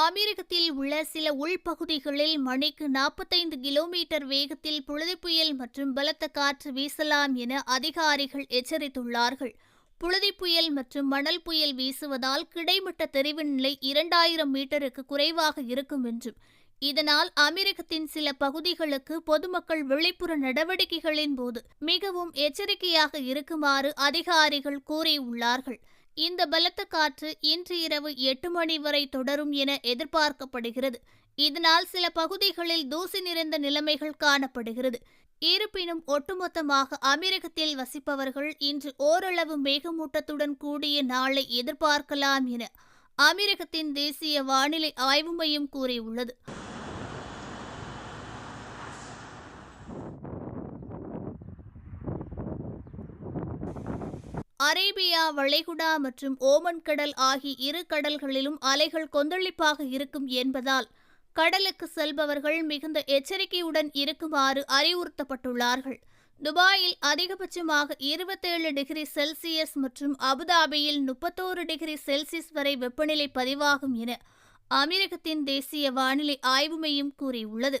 அமெரிக்கத்தில் உள்ள சில உள்பகுதிகளில் மணிக்கு நாற்பத்தைந்து கிலோமீட்டர் வேகத்தில் புழுதி புயல் மற்றும் பலத்த காற்று வீசலாம் என அதிகாரிகள் எச்சரித்துள்ளார்கள். புழுதி புயல் மற்றும் மணல் புயல் வீசுவதால் கிடைமட்ட தெரிவு நிலை இரண்டாயிரம் மீட்டருக்கு குறைவாக இருக்கும் என்றும் இதனால் அமெரிக்கத்தின் சில பகுதிகளுக்கு பொதுமக்கள் வெளிப்புற நடவடிக்கைகளின் போது மிகவும் எச்சரிக்கையாக இருக்குமாறு அதிகாரிகள் கூறியுள்ளார்கள். இந்த பலத்த காற்று இன்று இரவு எட்டு மணி வரை தொடரும் என எதிர்பார்க்கப்படுகிறது. இதனால் சில பகுதிகளில் தூசி நிறைந்த நிலைமைகள் காணப்படுகிறது. இருப்பினும் ஒட்டுமொத்தமாக அமெரிக்கத்தில் வசிப்பவர்கள் இன்று ஓரளவு மேகமூட்டத்துடன் கூடிய நாளை எதிர்பார்க்கலாம் என அமெரிக்கத்தின் தேசிய வானிலை ஆய்வு மையம் கூறியுள்ளது. அரேபியா வளைகுடா மற்றும் ஓமன் கடல் ஆகிய இரு கடல்களிலும் அலைகள் கொந்தளிப்பாக இருக்கும் என்பதால் கடலுக்கு செல்பவர்கள் மிகுந்த எச்சரிக்கையுடன் இருக்குமாறு அறிவுறுத்தப்பட்டுள்ளார்கள். துபாயில் அதிகபட்சமாக இருபத்தேழு டிகிரி செல்சியஸ் மற்றும் அபுதாபியில் முப்பத்தோரு டிகிரி செல்சியஸ் வரை வெப்பநிலை பதிவாகும் என அமெரிக்கத்தின் தேசிய வானிலை ஆய்வு மையம் கூறியுள்ளது.